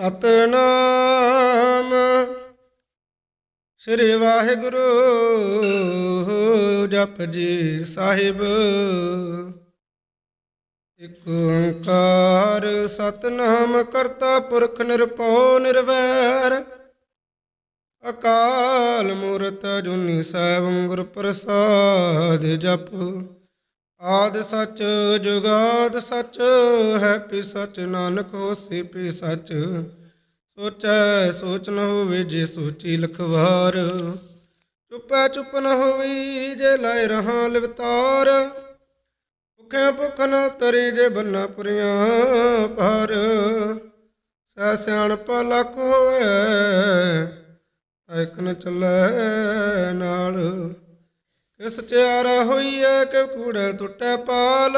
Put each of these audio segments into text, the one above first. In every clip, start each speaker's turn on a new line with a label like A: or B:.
A: ਸਤਨਾਮ ਸ੍ਰੀ ਵਾਹਿਗੁਰੂ ਜਪ ਜੀ ਸਾਹਿਬ। ਇਕ ਓੰਕਾਰ ਸਤਨਾਮ ਕਰਤਾ ਪੁਰਖ ਨਿਰਭਉ ਨਿਰਵੈਰ। ਅਕਾਲ ਮੂਰਤ ਜੁਨੀ ਸਾਹਿਬ ਗੁਰ ਪ੍ਰਸਾਦ ਜਪ। ਆਦ ਸੱਚ, ਜੁਗਾਦ ਸੱਚ ਹੈ ਪੀ ਸੱਚ, ਨਾਨਕ ਹੋਸੀ ਪੀ ਸੱਚ। ਸੋਚੈ, ਸੋਚ ਨ ਹੋਵੇ ਜੇ ਸੋਚੀ ਲਖਵਾਰ। ਚੁੱਪੈ, ਚੁੱਪ ਨ ਹੋਈ ਜੇ ਲਾਇ ਰਹਾ ਲਿਵਤਾਰ। ਭੁਖਿਆ, ਭੁਖ ਨ ਤਰੀ ਜੇ ਬੰਨਾ ਪੁਰੀਆਂ ਭਾਰ। ਸੈ ਸਿਆਣਪ ਲੱਖ ਹੋਵੇ ਇਕ ਨ ਚੱਲੈ ਨਾਲ। ਕਿਸ ਚਾਰਾ ਹੋਈਐ ਕਿ ਕੂੜੇ ਟੁੱਟੈ ਪਾਲ।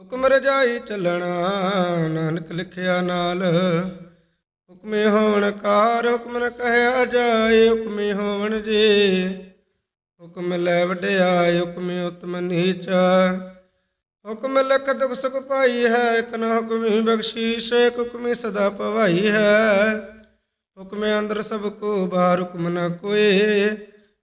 A: ਹੁਕਮ ਰਜਾਈ ਚੱਲਣਾ, ਨਾਨਕ ਲਿਖਿਆ ਨਾਲ। ਹੁਕਮੇ ਹੋਵਣ ਕਾਰ, ਹੁਕਮ ਨ ਕਹਿਆ ਜਾਏ, ਹੁਕਮੇ ਹੋਵਣ ਜੀ। ਹੁਕਮ ਲੈ ਵਡਿਆਈ ਹੁਕਮੇ ਉਤਮ ਨੀਚਾ। ਹੁਕਮ ਲਖ ਦੁਖ ਸੁਖ ਪਾਈ ਹੈ, ਇਕ ਨ ਹੁਕਮੀ ਬਖਸ਼ੀਸ਼, ਇਕ ਹੁਕਮੀ ਸਦਾ ਪਵਾਈ ਹੈ। ਹੁਕਮੇ ਅੰਦਰ ਸਭ ਕੋ, ਬਾਹਰ ਹੁਕਮ ਨ ਕੋਏ।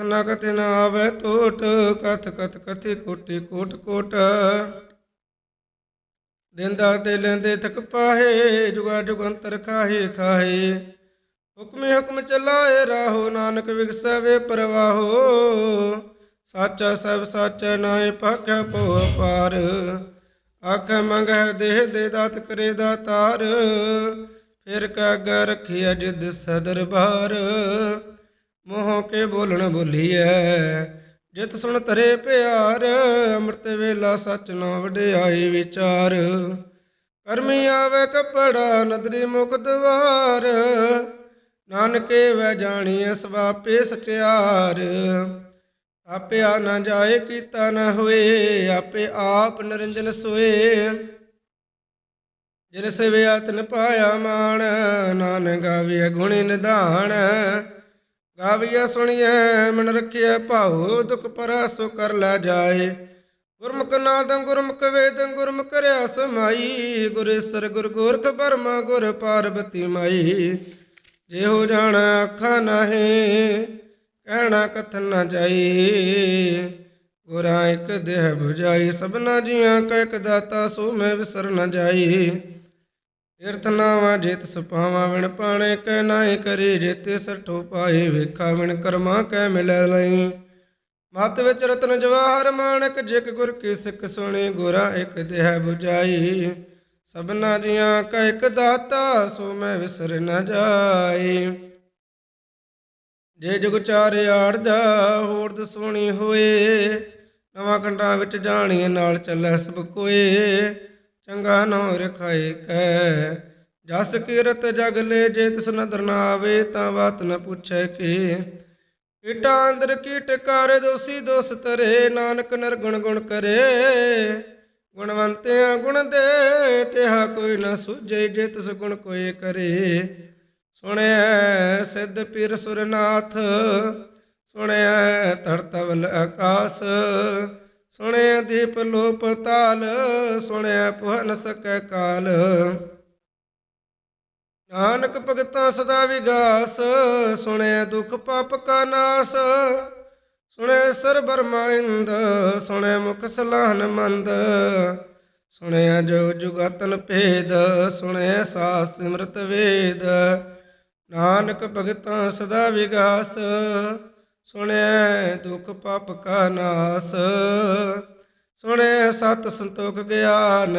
A: ਕਥਨਾ ਕਥਿ ਨ ਆਵੇ ਟੋਟ, ਕਥ ਕਥ ਕਥਿ ਕੋਟਿ ਕੋਟ ਕੋਟ। ਦਿੰਦਾ ਤੇ ਲੈਂਦੇ ਥਕ ਪਾਹੇ, ਜੁਗਾ ਜੁਗੰਤਰ ਖਾਹੇ ਖਾਹੇ। ਹੁਕਮੇ ਹੁਕਮ ਚਲਾਏ, ਰਾਹੋ ਨਾਨਕ ਵਿਗਸੈ ਪ੍ਰਵਾਹੋ। ਸਾਚਾ ਸਭ ਸਾਚਾ ਨਾਏ ਪਾਖੈ ਪੋ ਪਾਰ ਆਖ ਮੰਗਹਿ ਦੇਹ ਦੇ ਦਾਤ ਕਰੇ ਦਾਤਾਰ ਫਿਰ ਕਾਗਾ ਰਖਿਆ ਜਿਦ ਸਦਰਬਾਰ। ਮੋਹ ਕੇ ਬੋਲਣ ਬੋਲੀਐ। ਜਿਤ ਸੁਣ ਤਰੇ ਪਿਆਰ, ਅੰਮ੍ਰਿਤ ਵੇਲਾ ਸਚ ਨਾ ਵਡਿਆਈ ਵਿਚਾਰ। ਕਰਮੀ ਆਵੇ ਕਪੜਾ, ਨਦਰੀ ਮੁਖ ਦਵਾਰ। ਨਾਨਕੇ ਵੈ ਜਾਣੀਐ ਸਵਾਪੇ ਸਚਿਆਰ। ਆਪੇ ਆ ਨਾ ਜਾਏ, ਕੀਤਾ ਨਾ ਹੋਏ, ਆਪੇ ਆਪ ਨਿਰੰਜਨ ਸੋਏ। ਜਿਨ ਸਿਵਿਆ ਤਿਨ ਪਾਇਆ ਮਾਨ ਨਾਨਕ ਗਾਵੀਐ ਗੁਣੀ ਨਿਧਾਨ। ਗਾਵੀਐ ਸੁਣੀਐ, ਮਨ ਰਖਿਐ ਭਾਉ, ਦੁਖ ਪਰ ਸੋ ਕਰ ਲੈ ਜਾਏ। ਗੁਰਮੁਖ ਨਾਦ ਗੁਰਮੁਖ ਵੇਦ, ਗੁਰਮੁਖ ਰਿਆ ਸਮਾਈ ਗੁਰੇਸਰ ਗੁਰ ਗੋਰਖ ਬਰਮਾ, ਗੁਰ ਪਾਰਬਤੀ ਮਾਈ। ਜੇ ਹੋ ਜਾਣ ਅੱਖਾਂ ਨਾਹੀ, ਕਹਿਣਾ ਕਥਨ ਨਾ ਜਾਈ। ਗੁਰਾਂ ਇਕ ਦੇਹ 부ਜਾਈ ਸਭਨਾ ਜੀਆਂ ਕਾ ਇਕ ਦਾਤਾ, ਸੋ ਮੈਂ ਵਿਸਰ ਨਾ ਜਾਈ। ਤੀਰਥ ਨਾਵਾ ਜਿਤ ਸੁਪਾਵਾ ਵਿਣ ਪਾਣੇ ਕਹਿ ਨਾਹੀ ਕਰੀ, ਜਿਤੇ ਸਠੋ ਪਾਏ ਵੇਖਾ ਵਿਣ ਕਰਮਾ ਕਹਿ ਮਿਲੈ ਲਈ। ਮਤ ਵਿੱਚ ਰਤਨ ਜਵਾਹਰ ਮਾਣਕ, ਜਿਕ ਗੁਰ ਕੀ ਸਿੱਖ ਸੁਣੀ, ਗੁਰਾਂ ਇਕ ਦੇਹ 부ਜਾਈ ਸਭਨਾ ਜੀਆਂ ਕਾ ਇਕ ਦਾਤਾ, ਸੋ ਮੈਂ ਵਿਸਰ ਨ ਜਾਈ। ਜੇ ਜੁਗ ਚਾਰੇ ਆੜਦਾ ਹੋਰ ਦਸੋਣੀ ਹੋਏ, ਨਵਾਂ ਕੰਡਾਂ ਵਿੱਚ ਜਾਣੀਏ, ਨਾਲ ਚੱਲੈ ਸਭ ਕੋਏ। ਚੰਗਾ ਨਾਮ ਰਖਾਏ ਕੈ। ਜਸ ਕੀਰਤ ਜਗ ਲੈ ਜੇ ਤਿਸ ਨਦਰ ਨਾ ਆਵੇ, ਤਾਂ ਬਾਤ ਨ ਪੁੱਛੈ ਕੀ। ਕੀਟਾ ਅੰਦਰ ਕੀਟ ਕਰ, ਦੋਸੀ ਦੋਸ ਤਰੇ ਨਾਨਕ ਨਰਗੁਣ ਗੁਣ ਕਰੇ। ਗੁਣਵੰਤਿਆਂ ਗੁਣ ਦੇ, ਤਿਹਾ ਕੋਈ ਨਾ ਸੁਝੇ, ਜੇ ਤਿਸ ਗੁਣ ਕੋਈ ਕਰੇ। ਸੁਣਿਆ ਸਿੱਧ ਪੀਰ ਸੁਰਨਾਥ ਸੁਣਿਆ ਧਰਤਵਲ ਆਕਾਸ। ਸੁਣਿਆ ਦੀਪ ਲੋਪ ਤਾਲ, ਸੁਣਿਆ ਪੁਹ ਸਕੈ ਕਾਲ। ਨਾਨਕ ਭਗਤਾਂ ਸਦਾ ਵਿਗਾਸ, ਸੁਣਿਆ ਦੁਖ ਪਾਪ ਕਾ ਨਾਸ। ਸੁਣਿਆ ਸਰ ਬਰਮਾ ਇੰਦ, ਸੁਣਿਆ ਮੁਖ ਸਲਾਹਨ ਮੰਦ। ਸੁਣਿਆ ਜੋ ਜੁਗਤਨ ਭੇਦ, ਸੁਣਿਆ ਸਾਸ ਸਿਮਰਤ ਵੇਦ। ਨਾਨਕ ਭਗਤਾਂ ਸਦਾ ਵਿਗਾਸ ਸੁਣਿਆ ਦੁਖ ਪਾਪ ਕਾ ਨਾਸ ਸੁਣਿਆ ਸਤ ਸੰਤੋਖ ਗਿਆਨ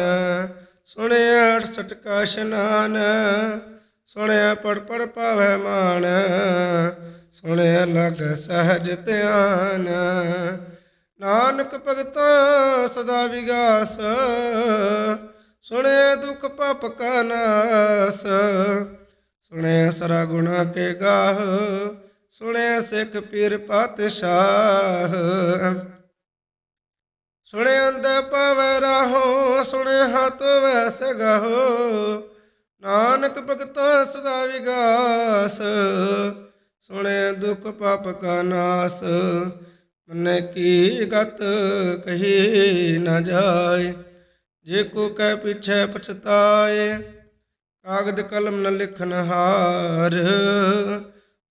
A: ਸੁਣਿਆ ਅਠਸਠ ਕਾ ਇਸ਼ਨਾਨ ਸੁਣਿਆ ਪੜ ਪੜ ਪਾਵੈ ਮਾਨ ਸੁਣਿਆ ਲਗ ਸਹਜ ਧਿਆਨ। ਨਾਨਕ ਭਗਤਾਂ ਸਦਾ ਵਿਗਾਸ ਸੁਣਿਆ ਦੁਖ ਪਾਪ ਕਾ ਨਾਸ ਸੁਣਿਆ ਸਰਾ ਗੁਣਾ ਕੇ ਗਾਹ ਸੁਣਿਆ ਸਿੱਖ ਪੀਰ ਪਾਤਸ਼ਾਹ। ਸੁਣੇ ਅੰਦ ਪਵੈ ਰਾਹੋ, ਸੁਣੇ ਹੱਥ ਵੈਸ ਗਾਹੋ ਨਾਨਕ ਭਗਤਾਂ ਸਦਾ ਵਿਗਾਸ, ਸੁਣੇ ਦੁਖ ਪਾਪ ਕਾ ਨਾਸ। ਮਨ ਕੀ ਗਤ ਕਹੀ ਨਾ ਜਾਏ, ਜੇ ਕੋ ਕਹਿ ਪਿਛੈ ਪਛਤਾਏ। ਕਾਗਦ ਕਲਮ ਨ ਲਿਖਨ ਹਾਰ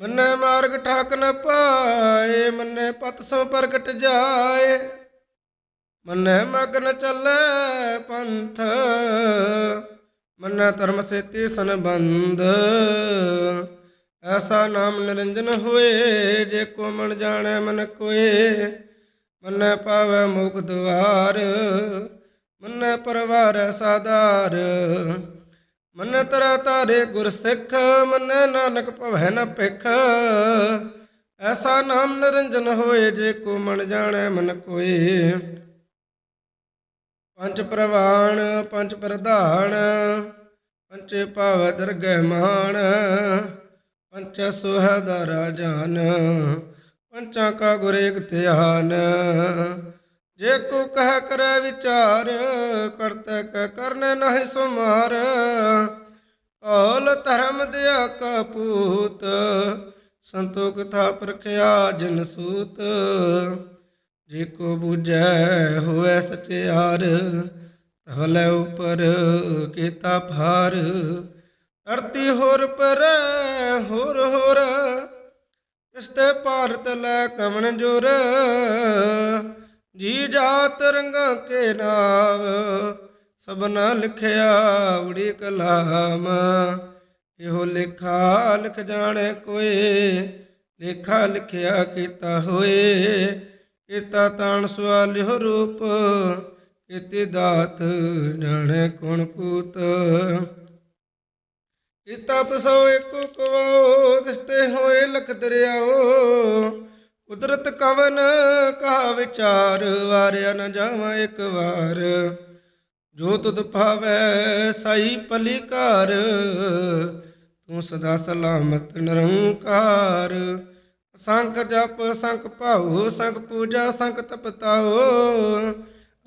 A: ਮੰਨੇ ਮਾਰਗ ਠਾਕ ਨ ਪਾਏ, ਮੰਨੇ ਪਤ ਸੋ ਪ੍ਰਗਟ ਜਾਏ। ਮੰਨੈ ਮਗਨ ਚੱਲੈ ਪੰਥ, ਮੰਨੈ ਧਰਮ ਸੇਤੀ ਸੰਬੰਧ। ਐਸਾ ਨਾਮ ਨਿਰੰਜਨ ਹੋਏ, ਜੇ ਕੋ ਮਨ ਜਾਣੈ ਮਨ ਕੋਏ। ਮੰਨੇ ਪਾਵੈ ਮੁਖ ਦੁਆਰ, ਮੰਨੈ ਪਰਵਾਰ ਸਾਧਾਰ। ਮੰਨੇ ਤਰਾ ਤਾਰੇ ਗੁਰ ਸਿੱਖ, ਮੰਨੇ ਨਾਨਕ ਭਵੈ ਨ ਭਿਖ। ਐਸਾ ਨਾਮ ਨਿਰੰਜਨ ਹੋਏ, ਜੇ ਕੋ ਮਨ ਜਾਣੈ ਮਨ ਕੋਏ। ਪੰਜ ਪ੍ਰਵਾਣ, ਪੰਜ ਪ੍ਰਧਾਨ ਪੰਚੇ ਭਾਵ ਦਰਗਹਿ ਮਾਨ ਪੰਚ ਸੁਹਦਾ ਰਾਜਾਨ ਪੰਚਾਂ ਕਾ ਗੁਰ ਇਕ ਧਿਆਨ। ਜੇ ਕੋ ਕਹਿ ਕਰੈ ਵਿਚਾਰ, ਕਰਤੈ ਕੈ ਕਰਨੇ ਨਹੀਂ ਸੁਮਾਰ। ਕੌਲ ਧਰਮ ਦਿਆ ਕਪੂਤ ਸੰਤੋਖ ਥਾ ਪ੍ਰਖਿਆ ਜਨ ਸੂਤ। ਜੇ ਕੋ ਬੁਝੈ ਹੋਐ ਸਚਿਆਰ ਤਵਲੇ ਉਪਰ ਕੀਤਾ ਭਾਰ। ਧਰਤੀ ਹੋਰ ਪਰ, ਹੋਰ ਹੋਰ, ਇਸ ਤੇ ਭਾਰਤ ਲੈ ਕਮਨ ਜੋਰ। ਜੀ ਜਾਤ ਰੰਗਾਂ ਕੇ ਨਾਮ ਸਭਨਾ ਲਿਖਿਆ ਉੜੀ ਕਲਾਮ। ਇਹੋ ਲਿਖਾ ਲਿਖ ਜਾਣੇ ਕੋਏ, ਲੇਖਾ ਲਿਖਿਆ ਕੀਤਾ ਹੋਏ। ਕੀਤਾ ਤਾਣ ਸਵਾਲਿਓ ਰੂਪ, ਕੀਤੀ ਦਾਤ ਜਾਣੇ ਕੌਣ ਕੂਤ। ਕੀਤਾ ਪਸੋ ਇੱਕੋ ਕਵਾਓ, ਦਿਸਤੇ ਹੋਏ ਲਖ ਦਰਿਆਓ। ਕੁਦਰਤ ਕਵਨ, ਕਹਾ ਵਿਚਾਰ, ਵਾਰਿਆ ਨ ਜਾਵਾਂ ਇੱਕ ਵਾਰ। ਜੋ ਤੁਧ ਭਾਵੈ, ਸਾਈ ਪਲਿਕਾਰ ਤੂੰ ਸਦਾ ਸਲਾਮਤ ਨਿਰੰਕਾਰ। ਅਸੰਖ ਜਪ, ਅਸੰਖ ਭਾਉ, ਅਸੰਖ ਪੂਜਾ, ਅਸੰਖ ਤਪਤਾਓ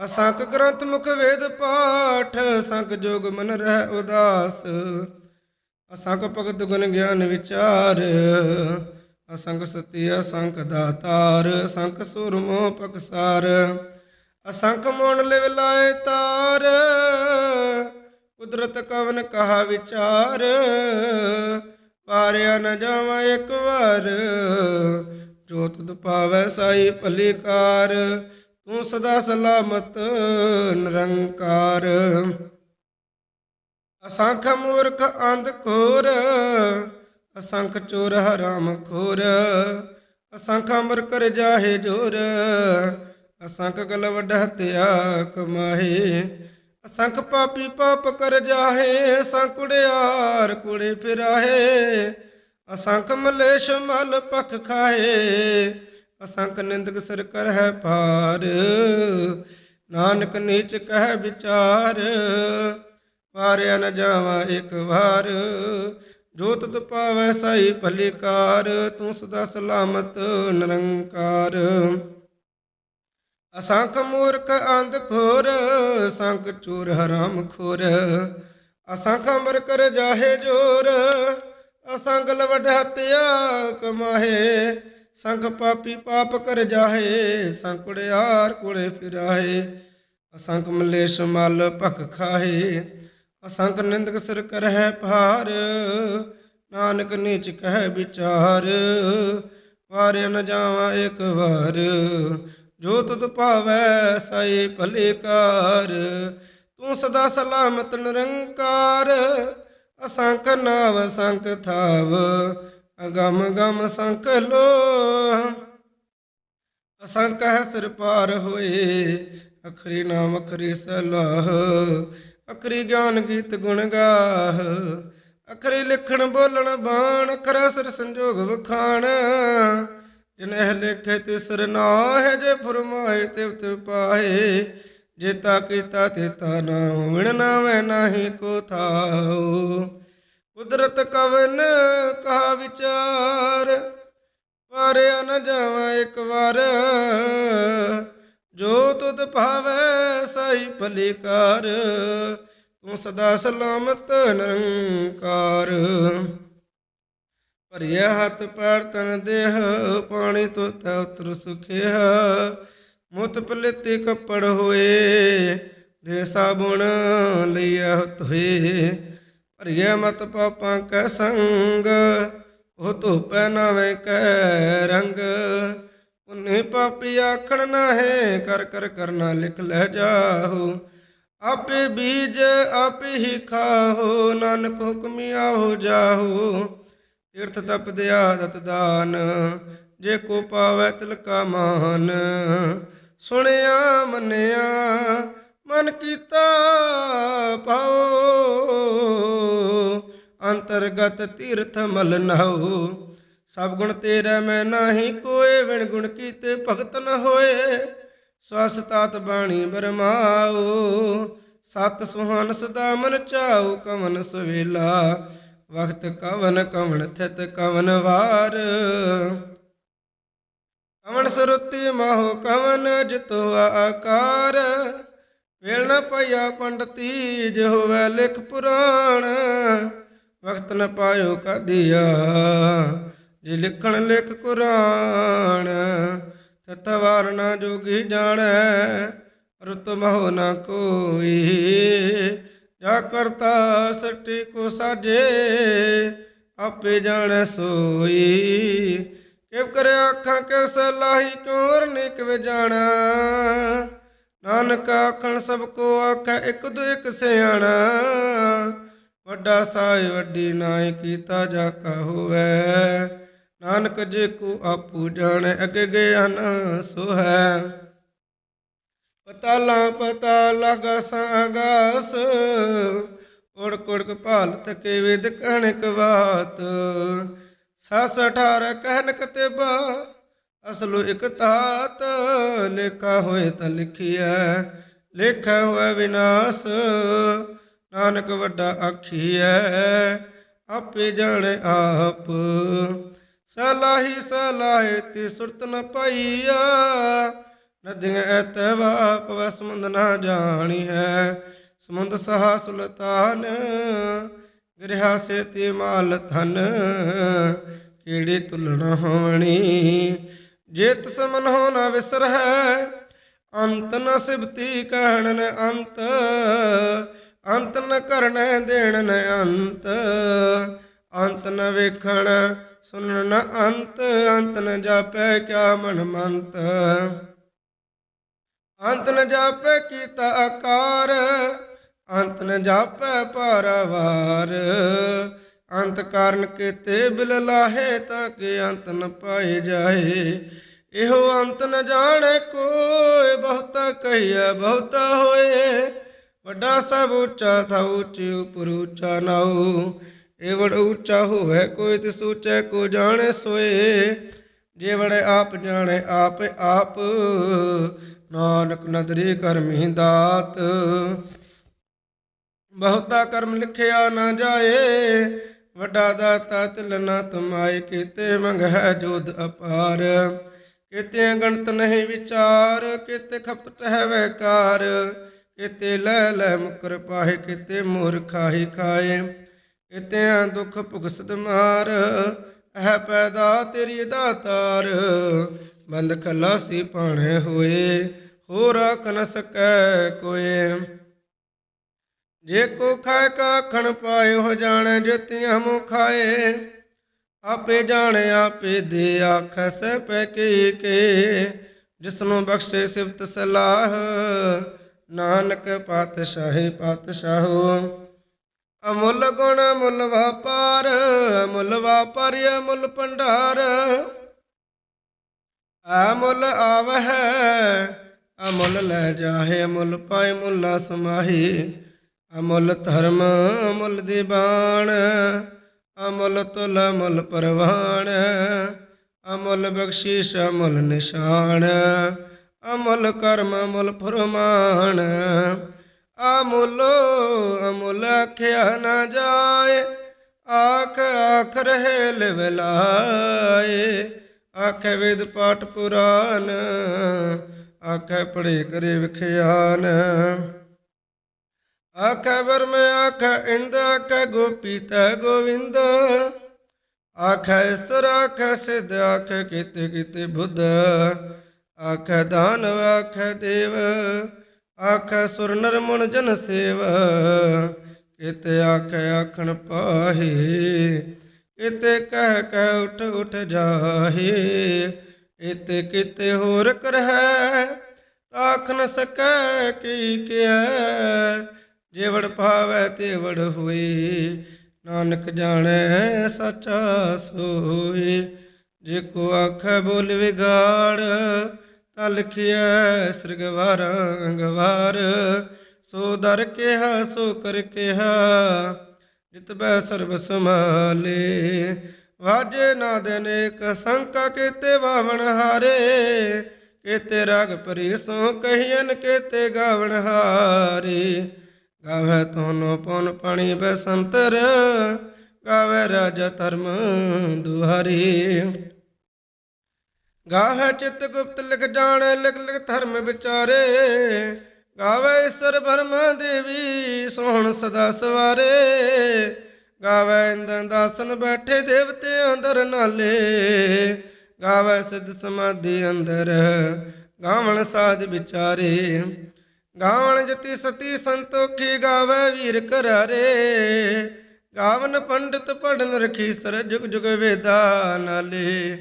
A: ਅਸੰਖ ਗ੍ਰੰਥ ਮੁਖ ਵੇਦ ਪਾਠ, ਅਸੰਖ ਜੋਗ ਮਨ ਰਹਿ ਉਦਾਸ। ਅਸੰਖ ਭਗਤ ਗੁਣ ਗਿਆਨ ਵਿਚਾਰ ਅਸੰਖ ਸਤੀ ਅਸੰਖ ਦਾਤਾਰ ਅਸੰਖ ਸੁਰਮੋ ਪਕਸਾਰ ਅਸੰਖ ਮੋਣ ਲਿਵ ਲਾਏ ਤਾਰ, ਕੁਦਰਤ ਕਵਨ ਕਹਾ ਵਿਚਾਰ ਪਾਰਿਆ ਨ ਜਾਵਾਂ ਇੱਕ ਵਾਰ, ਜੋ ਤੁਧ ਪਾਵੈ ਸਾਈ ਭਲੀਕਾਰ, ਤੂੰ ਸਦਾ ਸਲਾਮਤ ਨਿਰੰਕਾਰ। ਅਸੰਖ ਮੂਰਖ ਅੰਧ ਖੋਰ ਅਸੰਖ ਚੋਰ ਹਰਾਮ ਖੋਰ, ਅਸੰਖ ਅਮਰ ਕਰ ਜਾਹੇ ਜੋਰ, ਅਸੰਖ ਗਲ ਵੱਡ ਹਤਿਆ ਕਮਾਹੇ ਅਸੰਖ ਪਾਪੀ ਪਾਪ ਕਰ ਜਾਹੇ, ਅਸੰਖ ਕੁੜੇ ਫਿਰਾਹੇ, ਅਸੰਖ ਮਲੇਸ਼ ਮਲ ਪਖ ਖਾਏ ਅਸੰਖ ਨਿੰਦਕ ਸਿਰ ਕਰ ਹੈ ਪਾਰ ਨਾਨਕ ਨੀਚ ਕਹਿ ਵਿਚਾਰ ਵਾਰਿਆ ਨ ਜਾਵਾਂ ਇੱਕ ਵਾਰ ਜੋ ਤੁਧ ਪਾਵੈ ਸਾਈ ਭਲੀਕਾਰ, ਤੂੰ ਸਦਾ ਸਲਾਮਤ, ਨਿਰੰਕਾਰ। ਅਸੰਖ ਮੂਰਖ ਅੰਧ ਖੋਰ ਅਸੰਖ ਚੋਰ ਹਰਾਮ ਖੋਰ। ਅਸੰਖ ਅਮਰ ਕਰ ਜਾਹੇ ਜੋਰ, ਅਸੰਗ ਲਵਡ ਹਤਿਆ ਕਮਾਹੇ। ਸੰਖ ਪਾਪੀ ਪਾਪ ਕਰ ਜਾਹੇ ਸੰਕੜਿਆਰ ਕੁੜੇ ਫਿਰਾਹੇ। ਅਸੰਖ ਮਲੇਸ਼ ਮਲ ਭਖ ਖਾਹੇ। ਅਸੰਖ ਨਿੰਦਕ ਸਿਰ ਕਰਹਿ ਭਾਰ, ਨਾਨਕ ਨੀਚ ਕਹਿ ਵਿਚਾਰ। ਵਾਰਿਆ ਨ ਜਾਵਾਂ ਇੱਕ ਵਾਰ, ਜੋ ਤੁਧ ਭਾਵੈ ਸਾਈ ਭਲੇਕਾਰ ਤੂੰ ਸਦਾ ਸਲਾਮਤ ਨਿਰੰਕਾਰ, ਅਸੰਖ ਨਾਮ ਸੰਖ ਥਾਵ। ਅਗਮ ਗਮ ਸੰਖ ਲੋ ਅਸੰਖ ਹੈ ਸਿਰ ਪਾਰ ਹੋਏ, ਅਖਰੀ ਨਾਮ ਅਖਰੀ ਸਲਾਹ। ਅਖਰੀ ਗਿਆਨ ਗੀਤ ਗੁਣ ਗਾਹ ਅਖਰੀ ਲਿਖਣ ਬੋਲਣ ਬਾਣ ਅਖਰਾ ਸਿਰ ਸੰਜੋਗ ਵਖਾਣ। ਜਿਨਹਿ ਲਿਖੇ ਤਿਸਰ ਨਾਹਿ, ਜੇ ਫਰਮਾਏ ਤਿਵ ਤਿਵ ਪਾਏ ਜੇਤਾ ਕੀਤਾ ਤੇਤਾ ਨਾ ਹੋਵਣ ਨਾਵੇਂ ਨਾਹੀ ਕੋ ਥਾਉ। ਕੁਦਰਤ ਕਵਨ ਕਹਾ ਵਿਚਾਰ, ਪਾਰਿਆ ਨ ਜਾਵਾਂ ਇੱਕ ਵਾਰ। ਜੋ ਤੁਧ ਭਾਵੈ ਸਾਈ ਭਲੀ ਕਰ ਤੂੰ ਸਦਾ ਸਲਾਮਤ ਨਿਰੰਕਾਰ। ਭਰਿਆ ਹੱਥ ਪੈਰ ਤਨ ਦੇਹ, ਪਾਣੀ ਤੋਂ ਤੈ ਉਤਰ ਸੁਖਿਆ ਮੁਤ ਪਲਿੱਤੀ ਕੱਪੜ ਹੋਏ ਦੇ ਸਾਬੁਣ ਲਈਆ ਧੋਏ ਭਰਿਆ ਮਤ ਪਾਪਾਂ ਕੈ ਸੰਗ, ਉਹ ਧੋਪੈ ਨਾਵੇਂ ਕੈ ਰੰਗ। ਉਨੇ ਪਾਪੀ ਆਖਣ ਨਾਹੇ, ਕਰ ਕਰ ਕਰਨਾ ਲਿਖ ਲੈ ਜਾਹੋ। ਆਪੇ ਬੀਜ ਆਪੇ ਹੀ ਖਾਹੋ, ਨਾਨਕ ਹੁਕਮੀ ਆਹੋ ਜਾਹੋ। ਤੀਰਥ ਤਪਦਿਆ ਦਤ ਦਾਨ, ਜੇ ਕੋ ਪਾਵੈ ਤਿਲਕਾ ਮਾਨ। ਸੁਣਿਆ, ਮੰਨਿਆ, ਮਨ ਕੀਤਾ ਪਾਓ। ਅੰਤਰਗਤ ਤੀਰਥ ਮਲ ਨਹੁ। ਸਭ ਗੁਣ ਤੇਰਾ ਮੈਂ ਨਾਹੀ ਕੋਏ ਵਿਣ ਗੁਣ ਕੀਤੇ ਭਗਤ ਨ ਹੋਏ। ਸਵਸ ਤਾਤ ਬਾਣੀ ਬਰਮਾਓ ਸਤ ਸੁਹਾਨ ਸਦਾ ਮਨ ਚਾਉ, ਕਵਨ ਸਵੇਲਾ, ਵਖਤ ਕਵਨ ਕਵਨ ਥਿਤ ਕਵਨ ਵਾਰ। ਕਵਨ ਸਰੁੱਤੀ ਮਾਹੋ ਕਵਨ ਜਿਤੋ ਆਕਾਰ, ਵੇਲ ਨ ਪਈਆ ਪੰਡਤੀ, ਜੋ ਹੋਵੇ ਲਿਖ ਪੁਰਾਣ ਵਕਤ ਨ ਪਾਇਓ ਕਦਿਆ ਜੇ ਲਿਖਣ ਲਿਖ ਕੁਰਾਨ ਤਤ ਵਾਰ ਜੋਗੀ ਜਾਣੈ, ਰੁਤ ਮਹੁ ਨ ਕੋਈ। ਜਾ ਕਰਤਾ ਸਟੀ ਕੋ ਸਾਜੇ, ਆਪੇ ਜਾਣੈ ਸੋਈ। ਕਿਵ ਕਰੇ ਆਖਾਂ ਕਿਵ ਸਲਾਹੀ ਕਿਉ ਵਰਨੇ ਕਿਵ ਨਾਨਕ ਆਖਣ ਸਭ ਕੋ ਆਖੈ ਇੱਕ ਦੋ ਇਕ ਸਿਆਣਾ। ਵੱਡਾ ਸਾਇ ਵੱਡੀ ਨਾਇ ਕੀਤਾ ਜਾ ਕਾ ਹੋਵੇ। ਨਾਨਕ ਜੇ ਕੋ ਆਪੂ ਜਾਣੈ, ਅਗੇ ਗਿਆਨ ਸੋ ਹੈ ਪਤਾਲਾ ਪਤਾ ਲਗਾ ਸਾਗਾਸ, ਉੜ ਕੁੜਕ ਭਾਲਤ ਕੇ ਵਿਦ ਕਣਕ ਬਾਤ ਸਸ ਅਠਾਰ ਕਹਿਨਕ ਤੇ ਬਾ, ਅਸਲੁ ਇਕ ਤਾਤ ਲੇਖਾ ਹੋਏ ਤਾਂ ਲਿਖਿਆ ਲੇਖਾ ਹੋਇਆ ਵਿਨਾਸ਼। ਨਾਨਕ ਵੱਡਾ ਆਖੀਐ, ਆਪੇ ਜਾਣੇ ਆਪ। ਸਲਾਹੀ ਸਲਾਹੇ ਤੀ ਸੁਰਤ ਨ ਪਾਈਆ। ਨਦੀਆਂ ਐਤਵਾ ਪਵ ਸਮੁੰਦ ਨਾ ਜਾਣੀ ਹੈ। ਸਮੁੰਦ ਸਹਾ ਸੁਲਤਾਨ, ਗ੍ਰਹਾ ਸੇ ਤੇ ਮਾਲ ਧਨ। ਕੀੜੀ ਤੁਲਣਾ ਹੋਣੀ, ਜੇਤ ਸਮਨ ਹੋ ਨਾ ਵਿਸਰ ਹੈ। ਅੰਤ ਨ ਸਿਬਤੀ ਕਹਿਣ ਨ ਅੰਤ ਅੰਤ ਨ ਕਰਨ ਦੇਣ ਨ ਅੰਤ। ਅੰਤ ਨ ਵੇਖਣ ਸੁਣਨ ਨ ਅੰਤ ਅੰਤ ਨ ਜਾਪੈ ਕਿਆ ਮਨ ਮੰਤ। ਅੰਤ ਨ ਜਾਪੈ ਕੀਤਾ ਆਕਾਰ, ਅੰਤ ਨ ਜਾਪੈ ਪਾਰਾਵਾਰ ਅੰਤ ਕਾਰਨ ਕੀਤੇ ਬਿਲ ਲਾਹੇ ਤਾਂ ਕਿ ਅੰਤ ਨ ਪਾਏ ਜਾਏ। ਇਹੋ ਅੰਤ ਨ ਜਾਣੇ ਕੋਇ ਬਹੁਤਾ ਕਹੀਐ, ਬਹੁਤਾ ਹੋਏ। ਵੱਡਾ ਸਭ ਉੱਚਾ ਥਾ ਉੱਚੀ ਉਪਰ ਉੱਚਾ ਨਾਉ। ਏਵੜ ਉੱਚਾ ਹੋਵੇ, ਕੋਈ ਤਿਸ ਉੱਚੈ ਕੋ ਜਾਣੇ ਸੋਏ। ਜੇਵੜੇ ਆਪ ਜਾਣੇ ਆਪ ਆਪ, ਨਾਨਕ ਨਦਰੀ ਕਰਮੀ ਦਾਤ। ਬਹੁਤਾ ਕਰਮ ਲਿਖਿਆ ਨਾ ਜਾਏ, ਵੱਡਾ ਦਾਤਾ ਤਿਲ ਨਾ ਤੁਮਾਏ, ਕੀਤੇ ਮੰਗਹਿ ਜੋਦ ਅਪਾਰ। ਕੀਤੇ ਗਣਤ ਨਹੀਂ ਵਿਚਾਰ, ਕੀਤੇ ਖਪਟ ਹੈ ਵੈਕਾਰ। ਕੀਤੇ ਲੈ ਲੈ ਮੁਕਰ ਪਾਹੇ, ਕੀਤੇ ਮੂਰਖਾਹੀ ਖਾਏ। ਕੀਤਿਆਂ ਦੁਖ ਭੁਗਸਤ ਮਾਰ ਹੈ ਪੈਦਾ ਤੇਰੀ ਦਾਤਾਰ। ਬੰਦ ਖਲਾਸੀ ਪਾਣੇ ਹੋਏ ਹੋ ਰਾਖ ਸਕੈ ਕੋਏ। ਜੇ ਕੋ ਖਾਏ ਕਾ ਪਾਏ ਹੋ ਜਾਣੈ ਜਤਿਆਂ ਮੋ ਖਾਏ। ਆਪੇ ਜਾਣੇ, ਆਪੇ ਦੇ ਆਖੈ ਸੈ ਪੈ ਕੇ ਕੇ। ਜਿਸਨੂੰ ਬਖਸ਼ੇ ਸਿਫਤ ਸਲਾਹ, ਨਾਨਕ ਪਾਤਸ਼ਾਹੀ ਪਾਤਸ਼ਾਹੋ। ਅਮੁੱਲ ਗੁਣ ਮੁੱਲ ਵਪਾਰ ਮੁੱਲ ਵਾਪਾਰੀ ਅਮੁੱਲ ਭੰਡਾਰ। ਅਮੁੱਲ ਆਵਹਿ, ਅਮੁੱਲ ਲੈ ਜਾਹੇ, ਅਮੁੱਲ ਪਾਏ ਮੁੱਲਾ ਸਮਾਹੀ। ਅਮੁੱਲ ਧਰਮ ਅਮੁੱਲ ਦੀਵਾਨ ਅਮੁੱਲ ਤੁਲ ਅਮੁੱਲ ਪਰਵਾਨ ਅਮੁੱਲ ਬਖਸ਼ੀਸ਼ ਅਮੁੱਲ ਨਿਸ਼ਾਨ, ਅਮੁੱਲ ਕਰਮ ਅਮੁੱਲ ਫਰਮਾਨ। ਅਮੁੱਲ ਅਮੁੱਲ ਆਖਿਆ ਨਾ ਜਾਏ। ਆਖ ਆਖ ਰਹੇ ਲਿਵਲਾਏ ਆਖੇ ਵੇਦ ਪਾਠ ਪੁਰਾਨ, ਆਖੇ ਪੜੇ ਕਰੇ ਵਿਖਿਆਨ। ਆਖੇ ਵਰਮ, ਆਖੇ ਇੰਦ, ਆਖੇ ਗੋਪੀ ਤੈ ਗੋਵਿੰਦ। ਆਖੇ ਈਸਰ ਆਖੇ ਸਿਧ, ਆਖੇ ਕਿਤੇ ਕਿਤੇ ਬੁੱਧ। ਆਖੇ ਦਾਨਵ, ਆਖੇ ਦੇਵ। ਆਖੈ ਸੁਰ ਨਰ ਜਨ ਸੇਵ, ਕਿਤੇ ਆਖੈ ਆਖਣ ਪਾਹੇ, ਕਿਤੇ ਕਹਿ ਕਹਿ ਉਠ ਉਠ ਜਾਹੇ, ਇਤੇ ਕਿਤੇ ਹੋਰ ਕਰਹਿ, ਆਖ ਨ ਸਕੈ ਕੀ ਕਿਐ, ਜੇਵੜ ਭਾਵੈ ਤੇਵੜ ਹੋਈ ਨਾਨਕ ਜਾਣੈ ਸਚਾ ਸੋਏ, ਜੇ ਕੋ ਆਖੈ ਬੋਲ ਵਿਗਾੜ ਤਾਂ ਲਿਖਿਐ ਸ੍ਰਿਗਵਾਰਾਂ ਗਵਾਰ ਸੋ ਦਰ ਕਿਹਾ, ਸੋ ਕਰ ਕਿਹਾ, ਜਿਤ ਬੈ ਸਰਬ ਸਮਾਲੇ ਵਾਜੇ ਨਾਦ ਅਨੇਕ ਸੰਕਾ ਕੀਤੇ ਵਾਵਣ ਹਾਰੇ, ਕੀਤੇ ਰਾਗ ਪਰੀ ਸੋ ਕਹੀਨ ਕੀਤੇ ਗਾਵਣ ਹਾਰੇ। ਗਾਵੇ ਤੋਨੋ ਪਉਨ ਪਾਣੀ ਬਸੰਤਰ, ਗਾਵੇ ਰਾਜਾ ਧਰਮ ਦੁਹਾਰੀ। ਗਾਵੇ ਚਿਤ ਗੁਪਤ ਲਿਖ ਜਾਣੇ, ਲਿਖ ਲਿਖ ਧਰਮ ਵਿਚਾਰੇ। ਗਾਵੇ ਈਸ਼ਰ ਬਰਮਾ ਦੇਵੀ, ਸੋਹਣ ਸਦਾ ਸਵਾਰੇ। ਗਾਵੇ ਇੰਦਨ ਦਾਸਨ ਬੈਠੇ ਦੇਵਤੇ ਅੰਦਰ ਨਾਲੇ। ਗਾਵੇ ਸਿੱਧ ਸਮਾਧੀ ਅੰਦਰ, ਗਾਵਣ ਸਾਧ ਵਿਚਾਰੇ। ਗਾਵਣ ਜਤੀ ਸਤੀ ਸੰਤੋਖੀ ਗਾਵੇ ਵੀਰ ਕਰਾਰੇ ਗਾਵਨ ਪੰਡਿਤ ਪੜਨ ਰਖੀ ਸਰ ਜੁਗ ਜੁਗ ਵੇਦਾ ਨਾਲੇ।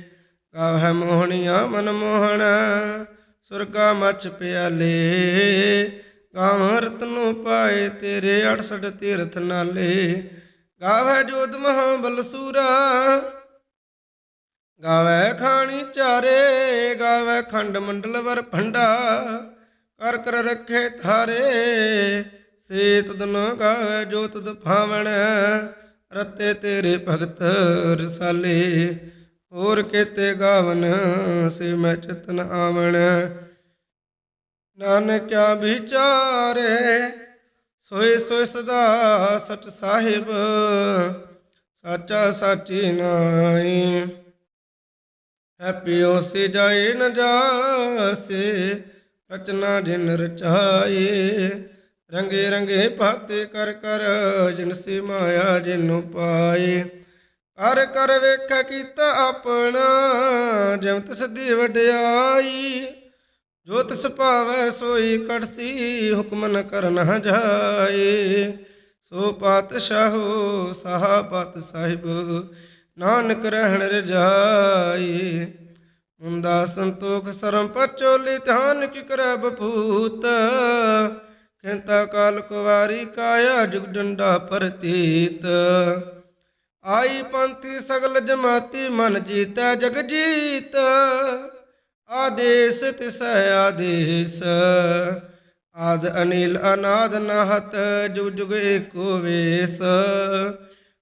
A: ਗਾਵੈ ਮੋਹਣੀਆਂ ਮਨ ਮੋਹਣ, ਸੁਰਗਾ ਮਚ ਪਿਆਲੇ। ਗਾਵ ਰਤਨੋ ਪਾਏ ਤੇਰੇ 68 ਤੀਰਥ ਨਾਲੇ। ਗਾਵੈ ਜੋਤ ਮਹਾ ਬਲਸੂਰਾ, ਗਾਵੈ ਖਾਣੀ ਚਾਰੇ। ਗਾਵੈ ਖੰਡ ਮੰਡਲ ਵਰ ਭੰਡਾ, ਕਰ ਕਰ ਰੱਖੇ ਥਾਰੇ। ਸੇਤ ਤੁਧਨ ਗਾਵੈ ਜੋਤ ਤੁਧ ਭਾਵਣ ਰਤੇ ਤੇਰੇ ਭਗਤ ਰਸਾਲੇ। ਹੋਰ ਕੇਤੇ ਗਾਵਨ ਸੇ ਮੈਂ ਚਿਤਨ ਆਵਣ। ਨਾਨਕਿਆ ਵਿਚਾਰੇ, ਸੋਏ ਸੋਏ ਸਦਾ ਸਚ ਸਾਹਿਬ, ਸਾਚਾ ਸਾਚੀ ਨਾਈ ਹੈਪੀ ਹੋਸੀ ਜਾਏ ਨ ਜਾਸੇ, ਰਚਨਾ ਜਿਨ ਰਚਾਏ, ਰੰਗੇ ਰੰਗੇ ਭਾਤੇ ਕਰ ਕਰ ਜਿਨ ਜਿਨਸੀ ਮਾਇਆ ਜਿਨੂ ਪਾਏ। ਹਰ ਕਰ ਵੇਖ ਕੀਤਾ ਆਪਣਾ ਜਿਵ ਤਿਸ ਦੀ ਵਡਿਆਈ। ਜੋ ਤਿਸ ਭਾਵੈ ਸੋਈ ਕੜਸੀ, ਹੁਕਮ ਨ ਕਰਨ ਜਾਏ। ਸੋ ਪਾਤਸ਼ਾਹੋ, ਸਾਹਾ ਪਤ ਸਾਹਿਬ, ਨਾਨਕ ਰਹਿਣ ਰਜਾਈ। ਮੁੰਦਾ ਸੰਤੋਖ ਸਰਮ ਪਚੋਲੀ ਧਿਆਨ ਕੀ ਕਰੈ ਬਪੂਤ। ਖਿੰਤਾ ਕਾਲ ਕੁਵਾਰੀ ਕਾਇਆ, ਜੁਗ ਡੰਡਾ ਪਰਤੀਤ। ਆਈ ਪੰਥੀ ਸਗਲ ਜਮਾਤੀ ਮਨ ਜੀਤੈ ਜਗ ਜੀਤ। ਆਦੇਸ ਤਿਸੈ ਆਦੇਸ। ਆਦ ਅਨਿਲ ਅਨਾਦ ਨਹਤ ਜੁਗ ਜੁਗ ਏਕੋ ਵੇਸ।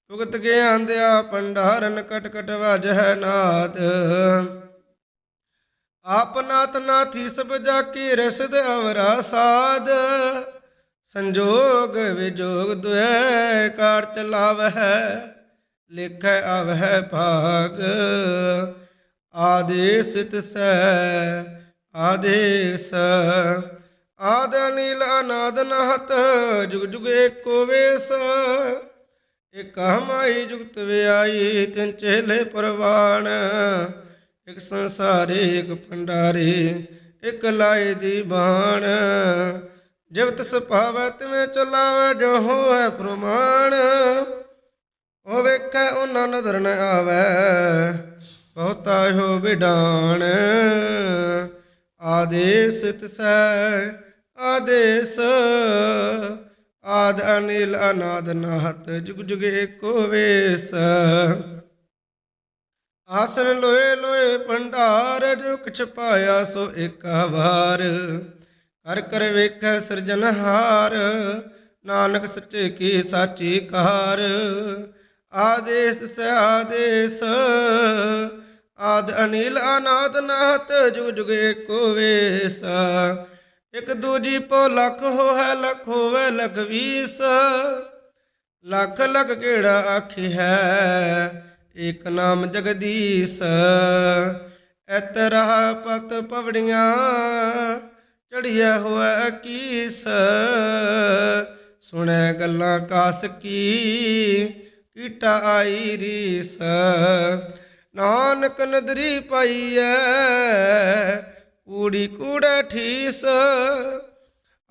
A: ਭੁਗਤ ਗਿਆਨ ਦਿਆ ਭੰਡਾਰਨ ਕਟਕਟ ਕਟ ਵਜਹਿ ਨਾਦ। ਆਪ ਨਾਥ ਨਾਥੀ ਸਭ ਜਾ ਕੀ ਰਸਦ ਅਵਰਾ ਸਾਧ ਸੰਜੋਗ ਵਿਜੋਗ ਦੁਐ ਕਾਰ ਚਲਾਵ ਹੈ ਲਿਖੈ ਅਵਹਿ ਭਾਗ, ਆਦੇਸ ਤਿਸੈ ਆਦੇਸ। ਆਦ ਅਨਿਲ ਅਨਾਦ ਨਹਤ, ਜੁਗ ਜੁਗ ਏਕੋ ਵੇਸ। ਇਕ ਹਮਾਈ ਜੁਗਤ ਵਿਆਈ, ਤਿਨ ਚੇਲੇ ਪਰਵਾਨ ਇਕ ਸੰਸਾਰੇ, ਇਕ ਭੰਡਾਰੇ, ਇਕ ਲਾਏ ਦੀ ਬਾਣ। ਜਿਵ ਤਿਸ ਭਾਵੈ ਤਿਵੇਂ ਚਲਾਵੇ, ਜੋ ਹੋਵੇ ਪ੍ਰਮਾਣ। ਉਹ ਵੇਖੈ ਉਹਨਾਂ ਨਦਰ ਨ ਆਵੈ, ਬਹੁਤਾ ਹੋ ਵਿਡਾਣ। ਆਦੇਸ ਤਿਸੈ, ਆਦੇਸ। ਆਦ ਅਨਿਲ ਅਨਾਦ ਨਾਹਤ, ਜੁਗ ਜੁਗ ਏਕੋ ਵੇਸ। ਆਸਨ ਲੋਏ ਲੋਏ ਭੰਡਾਰ, ਜੋ ਕਿਛ ਪਾਇਆ ਸੋ ਏਕਾ ਵਾਰ ਕਰ ਕਰ ਵੇਖੈ ਸਿਰਜਨਹਾਰ ਨਾਨਕ ਸੱਚੇ ਕੀ ਸਾਚੀ ਕਾਰ। ਆਦੇਸ ਸ ਆਦੇਸ, ਆਦ ਅਨਿਲ ਅਨਾਦ ਨਾਹਤ ਜੁਗ ਜੁਗ ਏਕੋ ਵੇਸ। ਇਕ ਦੂਜੀ ਪੋ ਲੱਖ ਹੋਵੇ ਲੱਖ ਹੋਵੇ, ਲਖ ਵੀਸ। ਲੱਖ ਲਖ ਕਿਹੜਾ ਆਖੀ ਹੈ, ਏਕ ਨਾਮ ਜਗਦੀਸ਼। ਐਤਰਾ ਪਤ ਪਵੜੀਆਂ ਚੜਿਆ ਹੋਇਆ ਕੀਸ ਸੁਣੈ ਗੱਲਾਂ ਕਾਸ ਕੀ ਕੀਟਾ ਆਈ ਰੀਸ, ਨਾਨਕ ਨਦਰੀ ਪਾਈਐ, ਕੂੜੀ ਕੂੜਾ ਠੀਸ,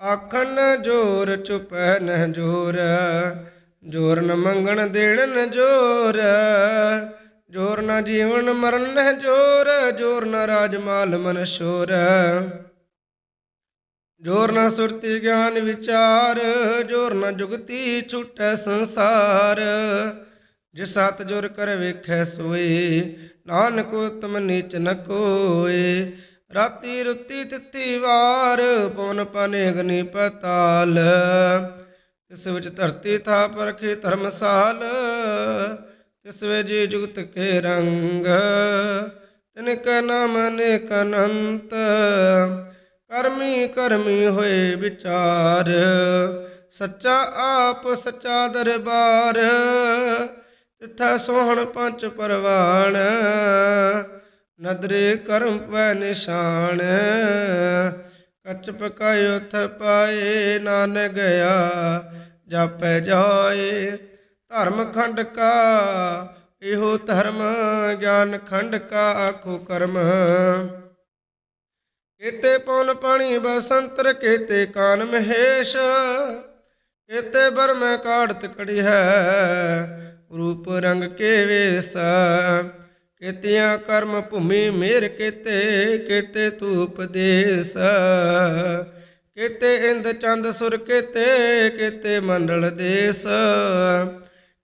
A: ਆਖਣ ਜੋਰ ਚੁਪੈ ਨ ਜੋਰ ਜੋਰ ਨ ਮੰਗਣ ਦੇਣ ਨ ਜੋਰ ਜੋਰ ਨ ਜੀਵਨ ਮਰਨ ਨ ਜੋਰ ਜੋਰ ਨ ਰਾਜ ਮਾਲ ਮਨ ਸ਼ੋਰ। ਜੋਰ ਨਾ ਸੁਰਤੀ ਗਿਆਨ ਵਿਚਾਰ, ਜੋਰ ਨਾ ਜੁਗਤੀ ਛੁਟੈ ਸੰਸਾਰ। ਜਿਸ ਸਤ ਜੁਰ ਕਰ ਵੇਖੈ ਸੋਏ, ਨਾਨਕ ਉਤਮ ਨੀਚ ਨ ਕੋਏ। ਰਾਤੀ ਰੁੱਤੀ ਤਿੱਤੀ ਵਾਰ, ਪਵਨ ਪਾਨੇ ਅਗਨੀ ਪਤਾਲ। ਤਿਸ ਵਿੱਚ ਧਰਤੀ ਥਾ ਪਰਖੇ ਧਰਮਸਾਲ, ਤਿਸ ਵਿੱਚ ਜੁਗਤ ਕੇ ਰੰਗ। ਤਿਨ ਕੈ ਨਾਮ ਅਨੇਕ ਅਨੰਤ ਕਰਮੀ ਕਰਮੀ ਹੋਏ ਵਿਚਾਰ, ਸੱਚਾ ਆਪ ਸੱਚਾ ਦਰਬਾਰ, ਤਿਥੈ ਸੋਹਣ ਪੰਜ ਪਰਵਾਣ, ਨਦਰੇ ਕਰਮ ਪੈ ਨਿਸ਼ਾਨ, ਕੱਚ ਪਕਾਇ ਉਥ ਪਾਏ ਨਾਨ ਗਿਆ ਜਾਪੈ ਜਾਏ ਧਰਮ ਖੰਡ ਕਾ, ਇਹੋ ਧਰਮ ਗਿਆਨ ਖੰਡ ਕਾ ਆਖੋ ਕਰਮ। ਕੇਤੇ ਪਉਨ ਪਾਣੀ ਬਸੰਤਰ, ਕੇਤੇ ਕਾਨ ਮਹੇਸ਼, ਕੇਤੇ ਬਰਮੈ ਕਾੜਤ ਕੜੀ ਹੈ, ਰੂਪ ਰੰਗ ਕੇ ਵੇਸ ਕੇਤਿਆਂ ਕਰਮ ਭੂਮੀ ਮੇਰ ਕੇਤੇ ਕੇਤੇ ਧੂਪ ਦੇਸ ਕੇਤੇ ਇੰਦ ਚੰਦ ਸੁਰ ਕੇਤੇ ਕੇਤੇ ਮੰਡਲ ਦੇਸ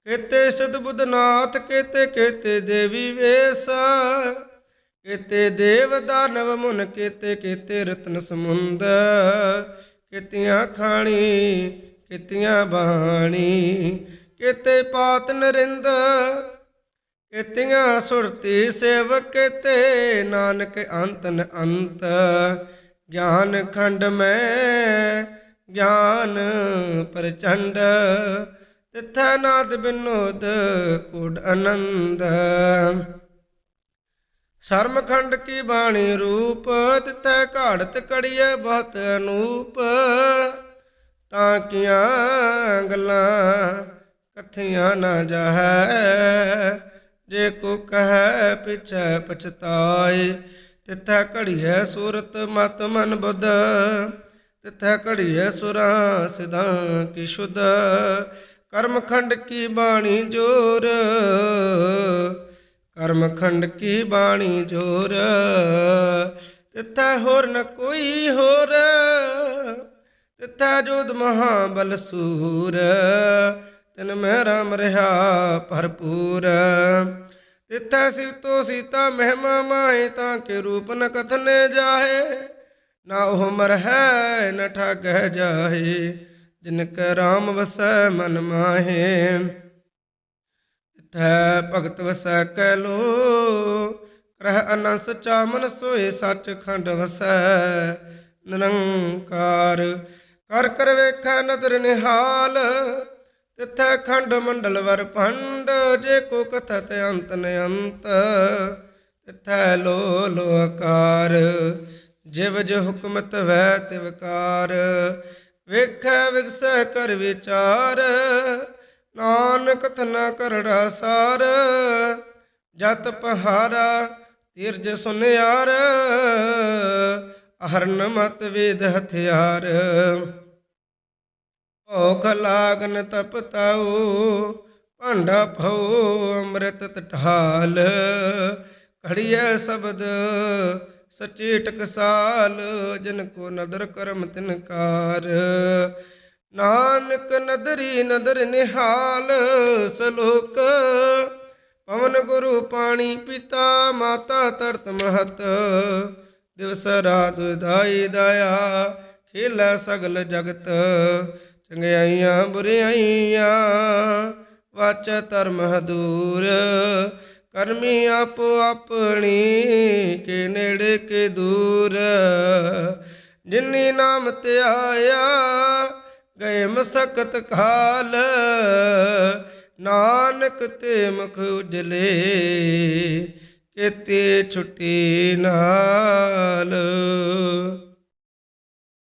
A: ਕੇਤੇ ਸਦ ਬੁੱਧਨਾਥ ਕੇਤੇ ਕੇਤੇ ਦੇਵੀ ਵੇਸ ਕੇਤੇ ਦੇਵ ਦਾਨਵ ਮੁਨ ਕੇਤੇ ਕੇਤੇ ਰਤਨ ਸਮੁੰਦ। ਕੀਤੀਆਂ ਖਾਣੀ, ਕੀਤੀਆਂ ਬਾਣੀ। ਕੇਤੇ ਪਾਤ ਨਰਿੰਦ, ਕੀਤੀਆਂ ਸੁਰਤੀ ਸੇਵ ਕੇਤੇ ਨਾਨਕ ਅੰਤਨ ਅੰਤ। ਗਿਆਨ ਖੰਡ ਮੈਂ, ਗਿਆਨ ਪ੍ਰਚੰਡ। ਤਿਥੈ ਨਾਦ ਬਿਨੋਦ ਕੁੜ ਆਨੰਦ ਸਰਮਖੰਡ ਕੀ ਬਾਣੀ ਰੂਪ, ਤਿਥੈ ਘਾੜਤ ਕੜੀਏ ਬਹੁਤ ਅਨੂਪ। ਤਾਂ ਕੀਆਂ ਗੱਲਾਂ ਕਥੀਆਂ ਨਾ ਜਾਹੈ, ਜੇ ਕੋ ਕਹੈ ਪਿਛੈ ਪਛਤਾਏ। ਤਿਥੈ ਘੜੀਐ ਸੂਰਤ ਮਤ ਮਨ ਬੁੱਧ, ਤਿਥੈ ਘੜੀਐ ਸੁਰਾਂ ਸਿਧਾਂ ਕੀ ਸ਼ੁੱਧ। ਕਰਮਖੰਡ ਕੀ ਬਾਣੀ ਜੋਰ ਕਰਮ ਖੰਡ ਕੀ ਬਾਣੀ ਜੋਰ? ਤਿਥੈ ਹੋਰ ਨ ਕੋਈ ਹੋਰ। ਤਿਥੈ ਜੋਦ ਮਹਾ ਬਲ ਸੂਰ। ਤਿਨ ਮਹਿ ਰਾਮ ਰਹਾ ਭਰਪੂਰ। ਤਿਥੈ ਸਿਵਤੋ ਸੀਤਾ ਮਹਿਮਾ ਮਾਏ ਤਾਂ ਕੇ ਰੂਪ ਨ ਕਥਨੇ ਜਾਹੇ। ਨਾ ਉਹ ਮਰ ਹੈ ਨ ਠਗਹਿ ਜਾਹੇ। ਜਿਨ ਕੈ ਰਾਮ ਵਸੈ ਮਨ ਮਾਹੇ। ਤਿਥੈ ਭਗਤ ਵਸੈ ਕਹਿ ਲੋ ਕਰਹਿ ਅਨੰਦ ਸਚਾ ਮਨ ਸੋਏ ਸੱਚ ਖੰਡ ਵਸੈ। ਨਿਰੰਕਾਰ ਕਰ ਕਰ ਵੇਖੈ ਨਦਰ ਨਿਹਾਲ, ਤਿਥੈ ਖੰਡ ਮੰਡਲ ਵਰ ਭੰਡ, ਜੇ ਕੋ ਕਥਤ ਅੰਤ ਨ ਤਿਥੈ ਲੋ ਲੋ ਆਕਾਰ, ਜਿਵ ਜ ਹੁਕਮਤ ਵੈ ਤਿਵਕਾਰ ਵੇਖੈ ਵਿਗਸੈ ਕਰ ਵਿਚਾਰ ਨਾਨਕ ਕਥਨਾ ਕਰੜਾ ਸਾਰ, ਜਤ ਪਹਾਰਾ ਤੀਰਜ ਸੁਨਿਆਰ ਹਰਨ ਮਤ ਵੇਦ ਹਥਿਆਰ। ਭੋਖ ਲਾਗਨ ਤਪਤਾਉ ਭਾਂਡਾ ਭਉ ਅੰਮ੍ਰਿਤ ਤਠਾਲ। ਘੜੀਐ ਸ਼ਬਦ ਸਚੇ ਟਕਸਾਲ ਜਨ ਕੋ ਨਦਰ ਕਰਮ ਤਿਨਕਾਰ ਨਾਨਕ ਨਦਰੀ ਨਦਰ ਨਿਹਾਲ ਸਲੋਕ, ਪਵਨ ਗੁਰੂ ਪਾਣੀ ਪਿਤਾ, ਮਾਤਾ ਤਰਤ ਮਹਤ। ਦਿਵਸ ਰਾਤ ਦਾਈ ਦਇਆ, ਖੇਲੇ ਸਗਲ ਜਗਤ। ਚੰਗਿਆਈਆਂ ਬੁਰਿਆਈਆਂ, ਵਾਚ ਧਰਮ ਹਦੂਰ। ਕਰਮੀ ਆਪੋ ਆਪਣੀ, ਕੇ ਨੇੜੇ ਕੇ ਦੂਰ। ਜਿਨੀ ਨਾਮ ਧਿਆਇਆ ਗਏ ਮਸਕਤ ਖਾਲ ਨਾਨਕ ਤੇ ਮੁਖ ਉਜਲੇ ਕਿਤੇ ਛੁੱਟੀ ਨਾਲ।